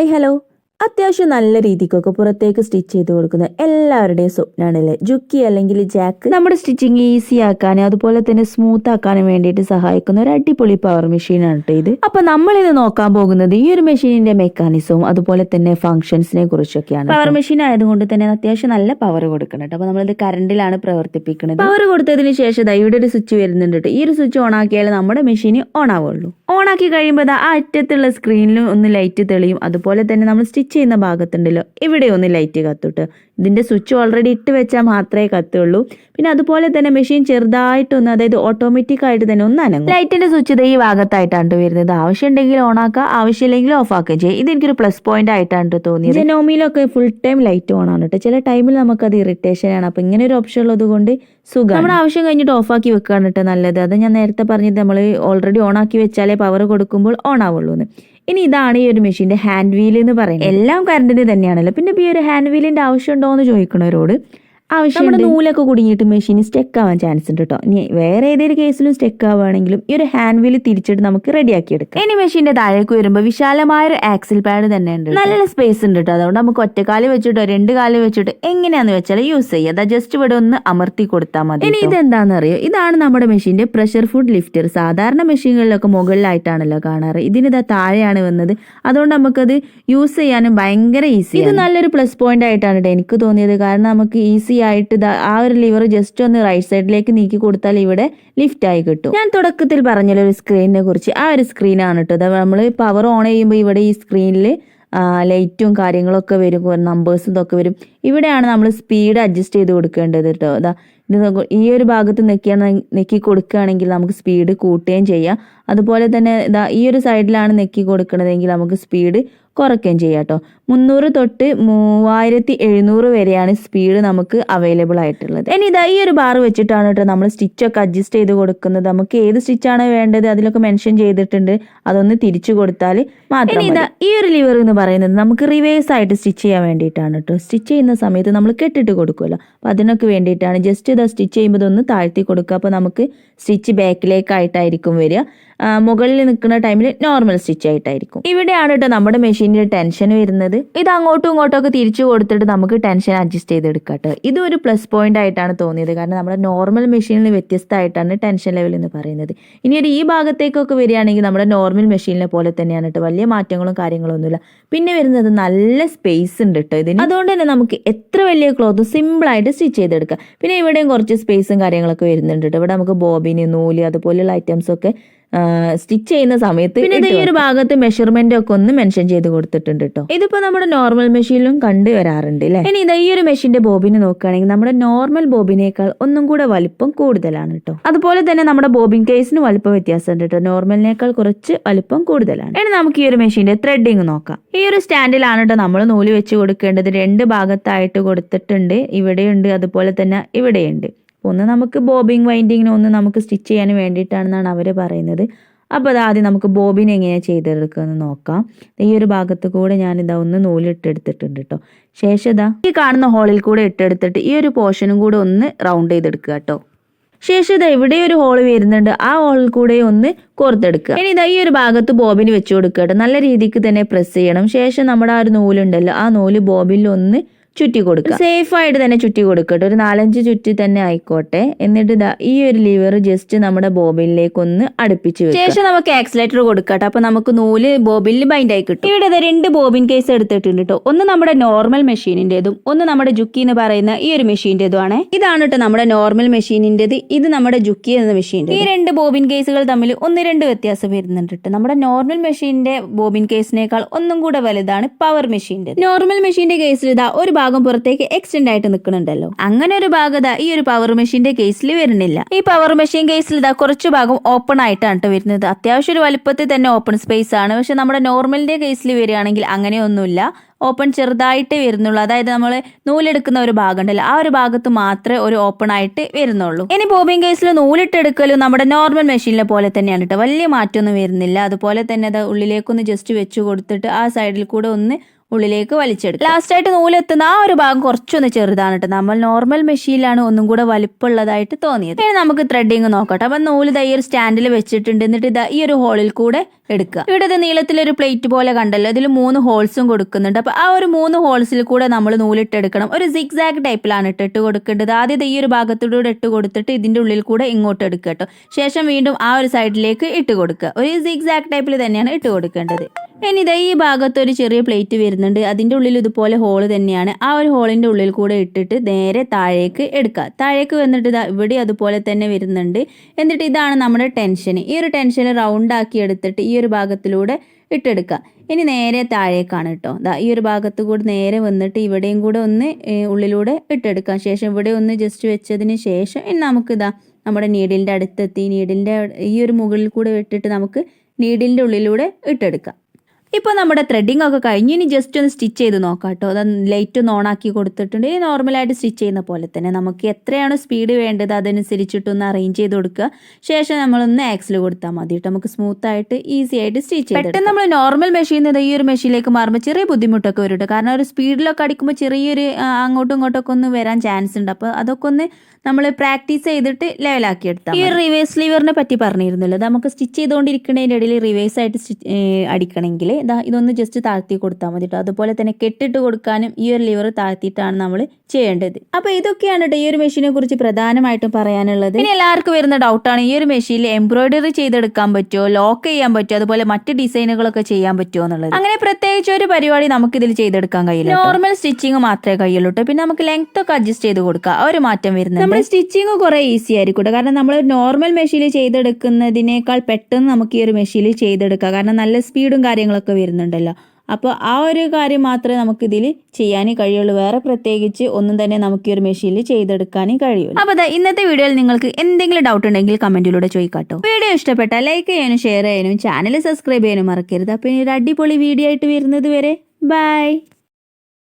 Hi hello അത്യാവശ്യം നല്ല രീതിക്കൊക്കെ പുറത്തേക്ക് സ്റ്റിച്ച് ചെയ്ത് കൊടുക്കുന്ന എല്ലാവരുടെയും സ്വപ്നമാണല്ലേ ജുക്കി അല്ലെങ്കിൽ ജാക്ക്. നമ്മുടെ സ്റ്റിച്ചിങ് ഈസി ആക്കാനും അതുപോലെ തന്നെ സ്മൂത്ത് ആക്കാനും വേണ്ടിയിട്ട് സഹായിക്കുന്ന ഒരു അടിപൊളി പവർ മെഷീനാണ് കേട്ടോ ഇത്. അപ്പൊ നമ്മൾ ഇന്ന് നോക്കാൻ പോകുന്നത് ഈ ഒരു മെഷീനിന്റെ മെക്കാനിസവും അതുപോലെ തന്നെ ഫംഗ്ഷൻസിനെ കുറിച്ചൊക്കെയാണ് പവർ മെഷീൻ ആയതുകൊണ്ട് തന്നെ അത്യാവശ്യം നല്ല പവർ കൊടുക്കണം കേട്ടോ അപ്പൊ നമ്മളിത് കറണ്ടിലാണ് പ്രവർത്തിപ്പിക്കുന്നത് പവർ കൊടുത്തതിന് ശേഷം ഇവിടെ ഒരു സ്വിച്ച് വരുന്നുണ്ട് കേട്ടോ ഈ ഒരു സ്വിച്ച് ഓൺ ആക്കിയാൽ നമ്മുടെ മെഷീൻ ഓൺ ആവുള്ളൂ. ഓൺ ആക്കി കഴിയുമ്പോൾ ആ അറ്റത്തുള്ള സ്ക്രീനിൽ ഒന്ന് ലൈറ്റ് തെളിയും. അതുപോലെ തന്നെ നമ്മൾ സ്റ്റിച്ച് ചെയ്യുന്ന ഭാഗത്തുണ്ടല്ലോ ഇവിടെ ഒന്ന് ലൈറ്റ് കത്തുട്ട്. ഇതിന്റെ സ്വിച്ച് ഓൾറെഡി ഇട്ട് വെച്ചാൽ മാത്രമേ കത്തുള്ളൂ. പിന്നെ അതുപോലെ തന്നെ മെഷീൻ ചെറുതായിട്ടൊന്ന് അതായത് ഓട്ടോമാറ്റിക് ആയിട്ട് തന്നെ ഒന്ന് അനങ്ങും. ലൈറ്റിന്റെ സ്വിച്ച് ഇത് ഈ ഭാഗത്തായിട്ടാണ് ട്ടോ വരുന്നത്. ആവശ്യമുണ്ടെങ്കിൽ ഓൺ ആക്കുക ആവശ്യമില്ലെങ്കിൽ ഓഫ് ആക്കുകയും ചെയ്യും. ഇതെനിക്കൊരു പ്ലസ് പോയിന്റ് ആയിട്ടാണ് ട്ടോ തോന്നിയത് ജനോമിയിലൊക്കെ ഫുൾ ടൈം ലൈറ്റ് ഓൺ ആണ് കേട്ടോ. ചില ടൈമിൽ നമുക്കത് ഇറിറ്റേഷൻ ആണ്. അപ്പം ഇങ്ങനെ ഒരു ഓപ്ഷൻ ഉള്ളത് കൊണ്ട് സുഖം നമ്മുടെ ആവശ്യം കഴിഞ്ഞിട്ട് ഓഫ് ആക്കി വെക്കുകയാണ് കേട്ടോ നല്ലത്. അത് ഞാൻ നേരത്തെ പറഞ്ഞത് നമ്മൾ ഓൾറെഡി ഓൺ ആക്കി വെച്ചാലേ പവർ കൊടുക്കുമ്പോൾ ഓൺ ആവുള്ളൂ എന്ന് ഇനി ഇതാണ് ഈ ഒരു മെഷീന്റെ ഹാൻഡ് വീൽ എന്ന് പറയുന്നത്. എല്ലാം കറണ്ടിന് തന്നെയാണല്ലോ. പിന്നെ ഇപ്പോൾ ഈ ഒരു ഹാൻഡ് വീലിന്റെ ആവശ്യമുണ്ടോ എന്ന് ചോദിക്കണവരോട് ആവശ്യം നമ്മുടെ നൂലൊക്കെ കുടുങ്ങിയിട്ട് മെഷീൻ സ്റ്റെക്ക് ആവാൻ ചാൻസ് ഉണ്ട് കേട്ടോ ഇനി വേറെ ഏതെങ്കിലും കേസിലും സ്റ്റെക്ക് ആവുകയാണെങ്കിലും ഈ ഒരു ഹാൻഡ് വീൽ തിരിച്ചിട്ട് നമുക്ക് റെഡിയാക്കി എടുക്കാം. ഇനി മെഷീന്റെ താഴേക്ക് വരുമ്പോൾ വിശാലമായ ഒരു ആക്സിൽ പാഡ് തന്നെ ഉണ്ട് നല്ല സ്പേസ് ഉണ്ട് കേട്ടോ അതുകൊണ്ട് നമുക്ക് ഒറ്റക്കാൽ വെച്ചിട്ടോ രണ്ട് കാൽ വെച്ചിട്ട് എങ്ങനെയാന്ന് വെച്ചാൽ യൂസ് ചെയ്യുക അതാ ജസ്റ്റ് ഇവിടെ ഒന്ന് അമർത്തി കൊടുത്താൽ മതി ഇനി ഇതെന്താണെന്ന് അറിയോ ഇതാണ് നമ്മുടെ മെഷീന്റെ പ്രഷർ ഫുഡ് ലിഫ്റ്റർ സാധാരണ മെഷീനുകളിലൊക്കെ മുകളിലായിട്ടാണല്ലോ കാണാറ്. ഇതിനിതാ താഴെയാണ് വന്നത്. അതുകൊണ്ട് നമുക്കത് യൂസ് ചെയ്യാനും ഭയങ്കര ഈസി ഇത് നല്ലൊരു പ്ലസ് പോയിന്റ് ആയിട്ടാണ് കേട്ടോ എനിക്ക് തോന്നിയത്. കാരണം നമുക്ക് ഈസി ആയിട്ട് ആ ഒരു ലിവർ ജസ്റ്റ് ഒന്ന് റൈറ്റ് സൈഡിലേക്ക് നീക്കി കൊടുത്താൽ ഇവിടെ ലിഫ്റ്റ് ആയി കിട്ടും. ഞാൻ തുടക്കത്തിൽ പറഞ്ഞല്ലോ ഒരു സ്ക്രീനിനെ കുറിച്ച്. ആ ഒരു സ്ക്രീനാണ് കേട്ടോ നമ്മൾ പവർ ഓൺ ചെയ്യുമ്പോൾ ഇവിടെ ഈ സ്ക്രീനിൽ ലൈറ്റും കാര്യങ്ങളൊക്കെ വരും. നമ്പേഴ്സ് ഇതൊക്കെ വരും. ഇവിടെയാണ് നമ്മൾ സ്പീഡ് അഡ്ജസ്റ്റ് ചെയ്ത് കൊടുക്കേണ്ടത് കേട്ടോ അതാ ഇത്. ഈ ഒരു ഭാഗത്ത് നെക്കിയാണ് നെക്കി കൊടുക്കുകയാണെങ്കിൽ നമുക്ക് സ്പീഡ് കൂട്ടുകയും ചെയ്യാം. അതുപോലെ തന്നെ ഇതാ ഈ ഒരു സൈഡിലാണ് നെക്കി കൊടുക്കണതെങ്കിൽ നമുക്ക് സ്പീഡ് കുറയ്ക്കുകയും ചെയ്യാം കേട്ടോ. മുന്നൂറ് തൊട്ട് മൂവായിരത്തി എഴുന്നൂറ് വരെയാണ് സ്പീഡ് നമുക്ക് അവൈലബിൾ ആയിട്ടുള്ളത്. ഇനി ഇതാ ഈ ഒരു ബാർ വെച്ചിട്ടാണ് കേട്ടോ നമ്മൾ സ്റ്റിച്ചൊക്കെ അഡ്ജസ്റ്റ് ചെയ്ത് കൊടുക്കുന്നത്. നമുക്ക് ഏത് സ്റ്റിച്ചാണ് വേണ്ടത് അതിലൊക്കെ മെൻഷൻ ചെയ്തിട്ടുണ്ട്. അതൊന്ന് തിരിച്ചു കൊടുത്താൽ മാത്രം ഇതാ ഈ ഒരു ലിവർ എന്ന് പറയുന്നത് നമുക്ക് റിവേഴ്സ് ആയിട്ട് സ്റ്റിച്ച് ചെയ്യാൻ വേണ്ടിയിട്ടാണ് കേട്ടോ. സ്റ്റിച്ച് ചെയ്യുന്ന സമയത്ത് നമ്മൾ കെട്ടിട്ട് കൊടുക്കുമല്ലോ. അപ്പോൾ അതിനൊക്കെ വേണ്ടിയിട്ടാണ് ജസ്റ്റ് ഇതാ സ്റ്റിച്ച് ചെയ്യുമ്പോൾ ഒന്ന് താഴ്ത്തി കൊടുക്കുക. അപ്പോൾ നമുക്ക് സ്റ്റിച്ച് ബാക്കിലേക്കായിട്ടായിരിക്കും വരിക. മുകളിൽ നിൽക്കുന്ന ടൈമിൽ നോർമൽ സ്റ്റിച്ച് ആയിട്ടായിരിക്കും. ഇവിടെയാണ് കേട്ടോ നമ്മുടെ മെഷീനിൽ ടെൻഷൻ വരുന്നത്. ഇത് അങ്ങോട്ടും ഇങ്ങോട്ടും ഒക്കെ തിരിച്ചു കൊടുത്തിട്ട് നമുക്ക് ടെൻഷൻ അഡ്ജസ്റ്റ് ചെയ്തെടുക്കാം കേട്ടോ. ഇതും ഒരു പ്ലസ് പോയിന്റ് ആയിട്ടാണ് തോന്നിയത്. കാരണം നമ്മുടെ നോർമൽ മെഷീനിൽ വ്യത്യസ്തമായിട്ടാണ് ടെൻഷൻ ലെവൽ എന്ന് പറയുന്നത്. ഇനി ഒരു ഈ ഭാഗത്തേക്കൊക്കെ വരികയാണെങ്കിൽ നമ്മുടെ നോർമൽ മെഷീനിലെ പോലെ തന്നെയാണ് കേട്ടോ. വലിയ മാറ്റങ്ങളും കാര്യങ്ങളും ഒന്നുമില്ല പിന്നെ വരുന്നത് നല്ല സ്പേസ് ഉണ്ട് കേട്ടോ ഇതിന്. അതുകൊണ്ട് തന്നെ നമുക്ക് എത്ര വലിയ ക്ലോത്ത് സിമ്പിൾ ആയിട്ട് സ്റ്റിച്ച് ചെയ്തെടുക്കാം. പിന്നെ ഇവിടെയും കുറച്ച് സ്പേസും കാര്യങ്ങളൊക്കെ വരുന്നുണ്ട് കേട്ടോ. ഇവിടെ നമുക്ക് ബോബിന് നൂൽ അതുപോലെയുള്ള ഐറ്റംസ് ഒക്കെ സ്റ്റിച്ച് ചെയ്യുന്ന സമയത്ത് പിന്നെ ഈ ഒരു ഭാഗത്ത് മെഷർമെന്റ് ഒക്കെ ഒന്ന് മെൻഷൻ ചെയ്ത് കൊടുത്തിട്ടുണ്ട് കേട്ടോ ഇതിപ്പോ നമ്മുടെ നോർമൽ മെഷീനിലും കണ്ടു വരാറുണ്ട് അല്ലെ ഇനി ഇതാ ഈ ഒരു മെഷീന്റെ ബോബിന് നോക്കുകയാണെങ്കിൽ നമ്മുടെ നോർമൽ ബോബിനേക്കാൾ ഒന്നും കൂടെ വലിപ്പം കൂടുതലാണ് കേട്ടോ അതുപോലെ തന്നെ നമ്മുടെ ബോബിൻ കേസിന് വലിപ്പം വ്യത്യാസമുണ്ട് കേട്ടോ നോർമലിനേക്കാൾ കുറച്ച് വലിപ്പം കൂടുതലാണ്. ഇനി നമുക്ക് ഈ ഒരു മെഷീന്റെ ത്രെഡിങ് നോക്കാം. ഈ ഒരു സ്റ്റാൻഡിലാണ് കേട്ടോ നമ്മൾ നൂൽ വെച്ച് കൊടുക്കേണ്ടത്. രണ്ട് ഭാഗത്തായിട്ട് കൊടുത്തിട്ടുണ്ട്. ഇവിടെയുണ്ട്. അതുപോലെ തന്നെ ഇവിടെയുണ്ട്. ഒന്ന് നമുക്ക് ബോബിങ് വൈൻഡിങ്ങിന് ഒന്ന് നമുക്ക് സ്റ്റിച്ച് ചെയ്യാൻ വേണ്ടിയിട്ടാണെന്നാണ് അവർ പറയുന്നത്. അപ്പോൾ അതാദ്യം നമുക്ക് ബോബിൻ എങ്ങനെയാണ് ചെയ്തെടുക്കുമെന്ന് നോക്കാം. ഈ ഒരു ഭാഗത്ത് കൂടെ ഞാനിതാ ഒന്ന് നൂലിട്ടെടുത്തിട്ടുണ്ട് കേട്ടോ ശേഷം ഇതാ ഈ കാണുന്ന ഹോളിൽ കൂടെ ഇട്ടെടുത്തിട്ട് ഈ ഒരു പോർഷനും കൂടെ ഒന്ന് റൗണ്ട് ചെയ്തെടുക്കുക കേട്ടോ ശേഷം ഇതാ ഇവിടെ ഒരു ഹോൾ വരുന്നുണ്ട്. ആ ഹോളിൽ കൂടെ ഒന്ന് കോർത്തെടുക്കുക. ഇനി ഇതാ ഈ ഒരു ഭാഗത്ത് ബോബിന് വെച്ച് കൊടുക്കുക കേട്ടോ നല്ല രീതിക്ക് തന്നെ പ്രസ് ചെയ്യണം. ശേഷം നമ്മുടെ ആ ഒരു നൂലുണ്ടല്ലോ. ആ നൂൽ ബോബിൽ ഒന്ന് ചുറ്റി കൊടുക്കുക. സേഫ് ആയിട്ട് തന്നെ ചുറ്റി കൊടുക്കട്ടെ ഒരു നാലഞ്ച് ചുറ്റി തന്നെ ആയിക്കോട്ടെ. എന്നിട്ട് ഇതാ ഈ ഒരു ലിവർ ജസ്റ്റ് നമ്മുടെ ബോബിനിലേക്ക് ഒന്ന് അടുപ്പിച്ച് വെക്കുക. ശേഷം നമുക്ക് ആക്സിലേറ്റർ കൊടുക്കട്ടെ അപ്പൊ നമുക്ക് നൂൽ ബോബിനിൽ ബൈൻഡ് ആയി കിട്ടും. ഇവിടെ രണ്ട് ബോബിൻ കേസ് എടുത്തിട്ടുണ്ട് കേട്ടോ. ഒന്ന് നമ്മുടെ നോർമൽ മെഷീനിന്റേതും ഒന്ന് നമ്മുടെ ജുക്കി എന്ന് പറയുന്ന ഈ ഒരു മെഷീന്റേതും ആണ് ഇതാണ് കേട്ടോ നമ്മുടെ നോർമൽ മെഷീനിന്റേത് ഇത് നമ്മുടെ ജുക്കി എന്ന മെഷീന്റെ ഈ രണ്ട് ബോബിൻ കേസുകൾ തമ്മിൽ ഒന്ന് രണ്ട് വ്യത്യാസം വരുന്നുണ്ട് കേട്ടോ. നമ്മുടെ നോർമൽ മെഷീന്റെ ബോബിൻ കേസിനേക്കാൾ ഒന്നും കൂടെ വലുതാണ് പവർ മെഷീന്റെ നോർമൽ മെഷീന്റെ കേസിൽ ഇതാ ഒരു ഭാഗം പുറത്തേക്ക് എക്സ്റ്റെൻഡ് ആയിട്ട് നിൽക്കുന്നുണ്ടല്ലോ. അങ്ങനെ ഒരു ഭാഗത ഈ ഒരു പവർ മെഷീന്റെ കേസിൽ വരുന്നില്ല. ഈ പവർ മെഷീൻ കേസിൽ ഇതാ കുറച്ച് ഭാഗം ഓപ്പൺ ആയിട്ടാണ് കേട്ടോ വരുന്നത്. അത്യാവശ്യം ഒരു വലുപ്പത്തിൽ തന്നെ ഓപ്പൺ സ്പേസ് ആണ്. പക്ഷെ നമ്മുടെ നോർമലിന്റെ കേസിൽ വരികയാണെങ്കിൽ അങ്ങനെയൊന്നുമില്ല. ഓപ്പൺ ചെറുതായിട്ട് വരുന്നുള്ളൂ. അതായത് നമ്മൾ നൂലെടുക്കുന്ന ഒരു ഭാഗം ഉണ്ടല്ലോ ആ ഒരു ഭാഗത്ത് മാത്രമേ ഒരു ഓപ്പൺ ആയിട്ട് വരുന്നുള്ളൂ. ഇനി ബോബിൻ കേസിൽ നൂലിട്ടെടുക്കലും നമ്മുടെ നോർമൽ മെഷീനിലെ പോലെ തന്നെയാണ് കേട്ടോ വലിയ മാറ്റമൊന്നും വരുന്നില്ല. അതുപോലെ തന്നെ അത് ഉള്ളിലേക്കൊന്ന് ജസ്റ്റ് വെച്ച് കൊടുത്തിട്ട് ആ സൈഡിൽ കൂടെ ഒന്ന് ഉള്ളിലേക്ക് വലിച്ചെടുക്കും ലാസ്റ്റ് ആയിട്ട് നൂലെത്തുന്ന ആ ഒരു ഭാഗം കുറച്ചൊന്ന് ചെറുതാണ് കേട്ടോ നമ്മൾ നോർമൽ മെഷീനിലാണ് ഒന്നും കൂടെ വലിപ്പമുള്ളതായിട്ട് തോന്നിയത്. ഇനി നമുക്ക് ത്രെഡിങ് നോക്കട്ടെ. അപ്പൊ നൂൽ ഒരു സ്റ്റാൻഡിൽ വെച്ചിട്ടുണ്ട്. എന്നിട്ട് ഇതാ ഈ ഒരു ഹോളിൽ കൂടെ എടുക്കുക. ഇവിടെ ഇത് നീളത്തിലൊരു പ്ലേറ്റ് പോലെ കണ്ടല്ലോ. ഇതിൽ മൂന്ന് ഹോൾസും കൊടുക്കുന്നുണ്ട്. അപ്പൊ ആ ഒരു മൂന്ന് ഹോൾസിൽ കൂടെ നമ്മൾ നൂലിട്ടെടുക്കണം. ഒരു സിക്സാഗ് ടൈപ്പിലാണ് ഇട്ട് ഇട്ട് കൊടുക്കേണ്ടത്. ആദ്യം ഈ ഒരു ഭാഗത്തൂടെ ഇട്ട് കൊടുത്തിട്ട് ഇതിന്റെ ഉള്ളിൽ കൂടെ ഇങ്ങോട്ട് എടുക്കുക ശേഷം വീണ്ടും ആ ഒരു സൈഡിലേക്ക് ഇട്ട് കൊടുക്കുക. ഒരു സിക്സാഗ് ടൈപ്പിൽ തന്നെയാണ് ഇട്ട് കൊടുക്കേണ്ടത്. ഇനി ഇതാ ഈ ഭാഗത്ത് ഒരു ചെറിയ പ്ലേറ്റ് വരുന്നുണ്ട്. അതിന്റെ ഉള്ളിൽ ഇതുപോലെ ഹോൾ തന്നെയാണ്. ആ ഒരു ഹോളിന്റെ ഉള്ളിൽ കൂടെ ഇട്ടിട്ട് നേരെ താഴേക്ക് എടുക്കുക. താഴേക്ക് വന്നിട്ട് ഇതാ ഇവിടെ അതുപോലെ തന്നെ വരുന്നുണ്ട്. എന്നിട്ട് ഇതാണ് നമ്മുടെ ടെൻഷൻ ഈ ഒരു ടെൻഷൻ റൗണ്ട് ആക്കി എടുത്തിട്ട് ഈ ഒരു ഭാഗത്തിലൂടെ ഇട്ടെടുക്കുക ഇനി നേരെ താഴേക്കാണ് കേട്ടോ ദാ ഈ ഒരു ഭാഗത്ത് കൂടെ നേരെ വന്നിട്ട് ഇവിടെയും കൂടെ ഒന്ന് ഉള്ളിലൂടെ ഇട്ടെടുക്കാം. ശേഷം ഇവിടെ ഒന്ന് ജസ്റ്റ് വെച്ചതിന് ശേഷം ഇനി നമുക്ക് നമുക്കിതാ നമ്മുടെ നീഡിലിന്റെ അടുത്തെത്തി. നീഡിലിന്റെ ഈ ഒരു മുകളിൽ കൂടെ ഇട്ടിട്ട് നമുക്ക് നീഡിലിന്റെ ഉള്ളിലൂടെ ഇട്ടെടുക്കാം. ഇപ്പോൾ നമ്മുടെ ത്രെഡിങ് ഒക്കെ കഴിഞ്ഞ് ഇനി ജസ്റ്റ് ഒന്ന് സ്റ്റിച്ച് ചെയ്ത് നോക്കാം കേട്ടോ അത് ലൈറ്റ് ഒന്ന് ഓണാക്കി കൊടുത്തിട്ടുണ്ട്. ഈ നോർമലായിട്ട് സ്റ്റിച്ച് ചെയ്യുന്ന പോലെ തന്നെ നമുക്ക് എത്രയാണ് സ്പീഡ് വേണ്ടത് അതനുസരിച്ചിട്ടൊന്ന് അറേഞ്ച് ചെയ്ത് കൊടുക്കുക. ശേഷം നമ്മളൊന്ന് ആക്സിൽ കൊടുത്താൽ മതി കേട്ടോ നമുക്ക് സ്മൂത്ത് ആയിട്ട് ഈസി ആയിട്ട് സ്റ്റിച്ച് ചെയ്ത് പെട്ടെന്ന് നമ്മൾ നോർമൽ മെഷീൻ ഈ ഒരു മെഷീനിലേക്ക് മാറുമ്പോൾ ചെറിയ ബുദ്ധിമുട്ടൊക്കെ വരും കേട്ടോ കാരണം ഒരു സ്പീഡിലൊക്കെ അടിക്കുമ്പോൾ ചെറിയൊരു അങ്ങോട്ടും ഇങ്ങോട്ടൊക്കെ ഒന്ന് വരാൻ ചാൻസ് ഉണ്ട്. അപ്പോൾ അതൊക്കെ ഒന്ന് നമ്മൾ പ്രാക്ടീസ് ചെയ്തിട്ട് ലെവലാക്കി എടുത്താൽ ഈ റിവേഴ്സ് ലീവറിനെ പറ്റി പറഞ്ഞിരുന്നല്ലോ. നമുക്ക് സ്റ്റിച്ച് ചെയ്തുകൊണ്ടിരിക്കുന്നതിന്റെ ഇടയിൽ റിവേഴ്സ് ആയിട്ട് സ്റ്റിച്ച് അടിക്കണമെങ്കിൽ ഇതാ ഇതൊന്ന് ജസ്റ്റ് താഴ്ത്തി കൊടുത്താൽ മതി കേട്ടോ അതുപോലെ തന്നെ കെട്ടിട്ട് കൊടുക്കാനും ഈ ഒരു ലിവർ താഴ്ത്തിയിട്ടാണ് നമ്മൾ ചെയ്യേണ്ടത്. അപ്പോൾ ഇതൊക്കെയാണ് കേട്ടോ ഈ ഒരു മെഷീനെ കുറിച്ച് പ്രധാനമായിട്ടും പറയാനുള്ളത്. ഇനി എല്ലാവർക്കും വരുന്ന ഡൗട്ടാണ് ഈ ഒരു മെഷീനിൽ എംബ്രോയിഡറി ചെയ്തെടുക്കാൻ പറ്റുമോ ലോക്ക് ചെയ്യാൻ പറ്റുമോ അതുപോലെ മറ്റ് ഡിസൈനുകളൊക്കെ ചെയ്യാൻ പറ്റുമോ എന്നുള്ളത്. അങ്ങനെ പ്രത്യേകിച്ച് ഒരു പരിപാടി നമുക്ക് ഇതിൽ ചെയ്തെടുക്കാൻ കഴിയില്ല നോർമൽ സ്റ്റിച്ചിങ് മാത്രമേ കഴിയുള്ളൂ കേട്ടോ പിന്നെ നമുക്ക് ലെങ്ത് ഒക്കെ അഡ്ജസ്റ്റ് ചെയ്ത് കൊടുക്കാം. ആ ഒരു മാറ്റം വരുന്നത് നമ്മുടെ സ്റ്റിച്ചിങ് കുറെ ഈസി ആയിരിക്കും കാരണം നമ്മൾ നോർമൽ മെഷീനിൽ ചെയ്തെടുക്കുന്നതിനേക്കാൾ പെട്ടെന്ന് നമുക്ക് ഈ ഒരു മെഷീനിൽ ചെയ്തെടുക്കാം. കാരണം നല്ല സ്പീഡും കാര്യങ്ങളൊക്കെ വരുന്നുണ്ടല്ലോ. അപ്പോൾ ആ ഒരു കാര്യം മാത്രമേ നമുക്ക് ഇതിൽ ചെയ്യാനേ കഴിയുള്ളൂ. വേറെ പ്രത്യേകിച്ച് ഒന്നും തന്നെ നമുക്ക് ഈ ഒരു മെഷീനിൽ ചെയ്തെടുക്കാനേ കഴിയുള്ളൂ അപ്പോൾ ഇന്നത്തെ വീഡിയോയിൽ നിങ്ങൾക്ക് എന്തെങ്കിലും ഡൗട്ട് ഉണ്ടെങ്കിൽ കമന്റിലൂടെ ചോദിക്കാട്ടോ. വീഡിയോ ഇഷ്ടപ്പെട്ടാൽ ലൈക്ക് ചെയ്യാനും ഷെയർ ചെയ്യാനും ചാനൽ സബ്സ്ക്രൈബ് ചെയ്യാനും മറക്കരുത്. അപ്പോൾ ഇനി ഒരു അടിപൊളി വീഡിയോ ആയിട്ട് വരുന്നത് വരെ. ബൈ